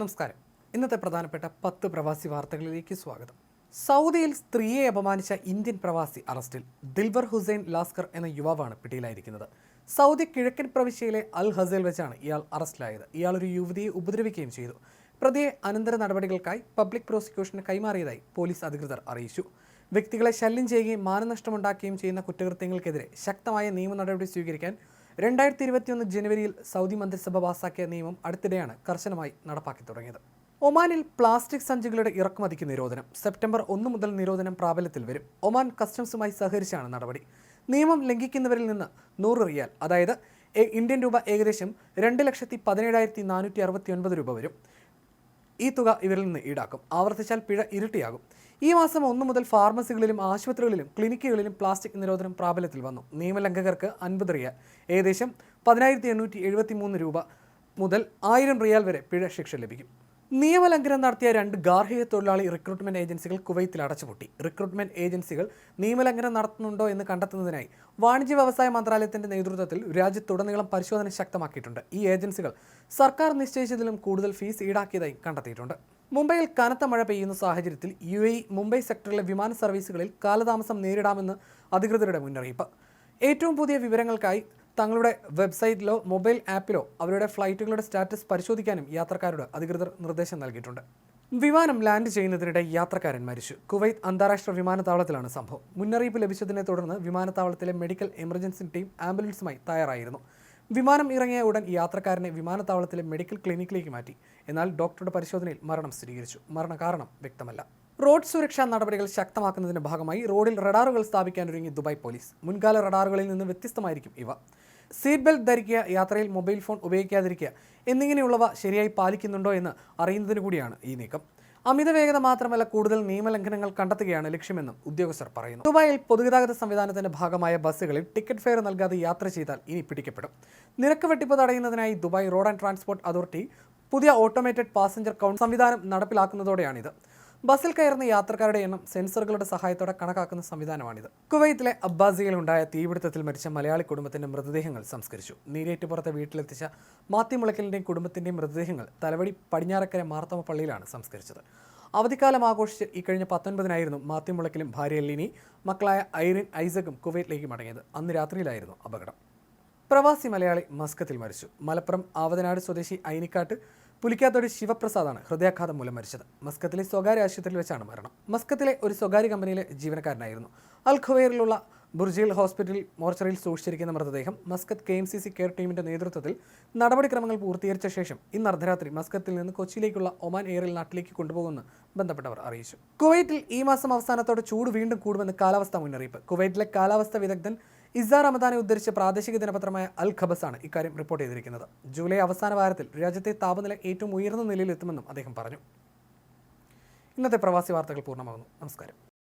നമസ്കാരം. ഇന്നത്തെ പ്രധാനപ്പെട്ട പത്ത് പ്രവാസി വാർത്തകളിലേക്ക് സ്വാഗതം. സൗദിയിൽ സ്ത്രീയെ അപമാനിച്ച ഇന്ത്യൻ പ്രവാസി അറസ്റ്റിൽ ദിൽവർ ഹുസൈൻ ലാസ്കർ എന്ന യുവാവാണ് പിടിയിലായിരിക്കുന്നത്. സൗദി കിഴക്കൻ പ്രവിശ്യയിലെ അൽ ഹസേൽ വെച്ചാണ് ഇയാൾ അറസ്റ്റിലായത്. ഇയാൾ ഒരു യുവതിയെ ഉപദ്രവിക്കുകയും ചെയ്തു. പ്രതിയെ അനന്തര നടപടികൾക്കായി പബ്ലിക് പ്രോസിക്യൂഷന് കൈമാറിയതായി പോലീസ് അധികൃതർ അറിയിച്ചു. വ്യക്തികളെ ശല്യം ചെയ്യുകയും മാനനഷ്ടമുണ്ടാക്കുകയും ചെയ്യുന്ന കുറ്റകൃത്യങ്ങൾക്കെതിരെ ശക്തമായ നിയമ നടപടി സ്വീകരിക്കാൻ രണ്ടായിരത്തി ഇരുപത്തിയൊന്ന് ജനുവരിയിൽ സൗദി മന്ത്രിസഭ പാസാക്കിയ നിയമം അടുത്തിടെയാണ് കർശനമായി നടപ്പാക്കി തുടങ്ങിയത്. ഒമാനിൽ പ്ലാസ്റ്റിക് സഞ്ചികളുടെ ഇറക്കുമതിക്ക് നിരോധനം. സെപ്റ്റംബർ ഒന്ന് മുതൽ നിരോധനം പ്രാബല്യത്തിൽ വരും. ഒമാൻ കസ്റ്റംസുമായി സഹകരിച്ചാണ് നടപടി. നിയമം ലംഘിക്കുന്നവരിൽ നിന്ന് നൂറ് റിയാൽ അതായത് ഇന്ത്യൻ രൂപ ഏകദേശം രണ്ട് ലക്ഷത്തി പതിനേഴായിരത്തി നാനൂറ്റി അറുപത്തി ഒൻപത് രൂപ വരും. ഈ തുക ഇവരിൽ നിന്ന് ഈടാക്കും. ആവർത്തിച്ചാൽ പിഴ ഇരട്ടിയാകും. ഈ മാസം ഒന്ന് മുതൽ ഫാർമസികളിലും ആശുപത്രികളിലും ക്ലിനിക്കുകളിലും പ്ലാസ്റ്റിക് നിരോധനം പ്രാബല്യത്തിൽ വന്നു. നിയമലംഘകർക്ക് അൻപത് റിയാൽ. ഏകദേശം പതിനായിരത്തി എണ്ണൂറ്റി എഴുപത്തി മൂന്ന് രൂപ മുതൽ ആയിരം റിയാൽ വരെ പിഴ ശിക്ഷ ലഭിക്കും. നിയമലംഘനം നടത്തിയ രണ്ട് ഗാർഹിക തൊഴിലാളി റിക്രൂട്ട്മെന്റ് ഏജൻസികൾ കുവൈത്തിൽ അടച്ചുപൂട്ടി. റിക്രൂട്ട്മെന്റ് ഏജൻസികൾ നിയമലംഘനം നടത്തുന്നുണ്ടോ എന്ന് കണ്ടെത്തുന്നതിനായി വാണിജ്യ വ്യവസായ മന്ത്രാലയത്തിന്റെ നേതൃത്വത്തിൽ രാജ്യത്തുടനീളം പരിശോധന ശക്തമാക്കിയിട്ടുണ്ട്. ഈ ഏജൻസികൾ സർക്കാർ നിശ്ചയിച്ചതിലും കൂടുതൽ ഫീസ് ഈടാക്കിയതായി കണ്ടെത്തിയിട്ടുണ്ട്. മുംബൈയിൽ കനത്ത മഴ പെയ്യുന്ന സാഹചര്യത്തിൽ യു എ മുംബൈ സെക്ടറിലെ വിമാന സർവീസുകളിൽ കാലതാമസം നേരിടാമെന്ന് അധികൃതരുടെ മുന്നറിയിപ്പ്. ഏറ്റവും പുതിയ വിവരങ്ങൾക്കായി തങ്ങളുടെ വെബ്സൈറ്റിലോ മൊബൈൽ ആപ്പിലോ അവരുടെ ഫ്ലൈറ്റുകളുടെ സ്റ്റാറ്റസ് പരിശോധിക്കാനും യാത്രക്കാരോട് അധികൃതർ നിർദ്ദേശം നൽകിയിട്ടുണ്ട്. വിമാനം ലാൻഡ് ചെയ്യുന്നതിനിടെ യാത്രക്കാരൻ മരിച്ചു. കുവൈത്ത് അന്താരാഷ്ട്ര വിമാനത്താവളത്തിലാണ് സംഭവം. മുന്നറിയിപ്പ് ലഭിച്ചതിനെ തുടർന്ന് വിമാനത്താവളത്തിലെ മെഡിക്കൽ എമർജൻസി ടീം ആംബുലൻസുമായി തയ്യാറായിരുന്നു. വിമാനം ഇറങ്ങിയ ഉടൻ യാത്രക്കാരനെ വിമാനത്താവളത്തിലെ മെഡിക്കൽ ക്ലിനിക്കിലേക്ക് മാറ്റി. എന്നാൽ ഡോക്ടറുടെ പരിശോധനയിൽ മരണം സ്ഥിരീകരിച്ചു. മരണകാരണം വ്യക്തമല്ല. റോഡ് സുരക്ഷാ നടപടികൾ ശക്തമാക്കുന്നതിന്റെ ഭാഗമായി റോഡിൽ റഡാറുകൾ സ്ഥാപിക്കാൻ ഒരുങ്ങി ദുബായ് പോലീസ്. മുൻകാല റഡാറുകളിൽ നിന്ന് വ്യത്യസ്തമായിരിക്കും ഇവ. സീറ്റ് ബെൽറ്റ് ധരിക്കുക യാത്രയിൽ മൊബൈൽ ഫോൺ ഉപയോഗിക്കാതിരിക്കുക എന്നിങ്ങനെയുള്ളവ ശരിയായി പാലിക്കുന്നുണ്ടോ എന്ന് അറിയുന്നതിന് കൂടിയാണ് ഈ നീക്കം. അമിത വേഗത മാത്രമല്ല കൂടുതൽ നിയമലംഘനങ്ങൾ കണ്ടെത്തുകയാണ് ലക്ഷ്യമെന്നും ഉദ്യോഗസ്ഥർ പറയുന്നു. ദുബായിൽ പൊതുഗതാഗത സംവിധാനത്തിന്റെ ഭാഗമായ ബസ്സുകളിൽ ടിക്കറ്റ് ഫെയർ നൽകാതെ യാത്ര ചെയ്താൽ ഇനി പിടിക്കപ്പെടും. നിരക്ക് വെട്ടിപ്പ് തടയുന്നതിനായി Dubai road and transport authority പുതിയ ഓട്ടോമേറ്റഡ് പാസഞ്ചർ കൗണ്ട് സംവിധാനം നടപ്പിലാക്കുന്നതോടെയാണിത്. ബസ്സിൽ കയറുന്ന യാത്രക്കാരുടെ എണ്ണം സെൻസറുകളുടെ സഹായത്തോടെ കണക്കാക്കുന്ന സംവിധാനമാണിത്. കുവൈത്തിലെ അബ്ബാസിയിലുണ്ടായ തീപിടുത്തത്തിൽ മരിച്ച മലയാളി കുടുംബത്തിന്റെ മൃതദേഹങ്ങൾ സംസ്കരിച്ചു. നീരേറ്റുപുറത്തെ വീട്ടിലെത്തിച്ച മാത്യു മുളയ്ക്കലിന്റെയും കുടുംബത്തിന്റെയും മൃതദേഹങ്ങൾ തലവടി പടിഞ്ഞാറക്കര മാർത്തമ പള്ളിയിലാണ് സംസ്കരിച്ചത്. അവധിക്കാലം ആഘോഷിച്ച് ഈ കഴിഞ്ഞ പത്തൊൻപതിനായിരുന്നു മാത്യു മുളയ്ക്കലും ഭാര്യ ലിനി മക്കളായ ഐറിൻ ഐസക്കും കുവൈറ്റിലേക്ക് മടങ്ങിയത്. അന്ന് രാത്രിയിലായിരുന്നു അപകടം. പ്രവാസി മലയാളി മസ്കത്തിൽ മരിച്ചു. മലപ്പുറം ആവതനാട് സ്വദേശി ഐനിക്കാട്ട് പുലിക്കാത്തോട് ശിവപ്രസാദാണ് ഹൃദയാഘാതം മൂലം മരിച്ചത്. മസ്കത്തിലെ സ്വകാര്യ ആശുപത്രിയിൽ വെച്ചാണ് മരണം. മസ്കത്തിലെ ഒരു സ്വകാര്യ കമ്പനിയിലെ ജീവനക്കാരനായിരുന്നു. അൽ ഖുവൈറിലുള്ള ബുർജിൽ ഹോസ്പിറ്റലിൽ മോർച്ചറിയിൽ സൂക്ഷിച്ചിരിക്കുന്ന മൃതദേഹം Muscat K M C C care ടീമിന്റെ നേതൃത്വത്തിൽ നടപടിക്രമങ്ങൾ പൂർത്തീകരിച്ച ശേഷം ഇന്ന് അർദ്ധരാത്രി മസ്കത്തിൽ നിന്ന് കൊച്ചിയിലേക്കുള്ള ഒമാൻ എയറിൽ നാട്ടിലേക്ക് കൊണ്ടുപോകുമെന്ന് ബന്ധപ്പെട്ടവർ അറിയിച്ചു. കുവൈറ്റിൽ ഈ മാസം അവസാനത്തോടെ ചൂട് വീണ്ടും കൂടുമെന്ന് കാലാവസ്ഥാ മുന്നറിയിപ്പ്. കുവൈറ്റിലെ കാലാവസ്ഥാ വിദഗ്ധൻ ഇസാർ റമദാനെ ഉദ്ധരിച്ച് പ്രാദേശിക ദിനപത്രമായ അൽ ഖബസാണ് ഇക്കാര്യം റിപ്പോർട്ട് ചെയ്തിരിക്കുന്നത്. ജൂലൈ അവസാന വാരത്തിൽ രാജ്യത്തെ താപനില ഏറ്റവും ഉയർന്ന നിലയിലെത്തുമെന്നും അദ്ദേഹം പറഞ്ഞു. ഇന്നത്തെ പ്രവാസി വാർത്തകൾ പൂർണമാകുന്നു. നമസ്കാരം.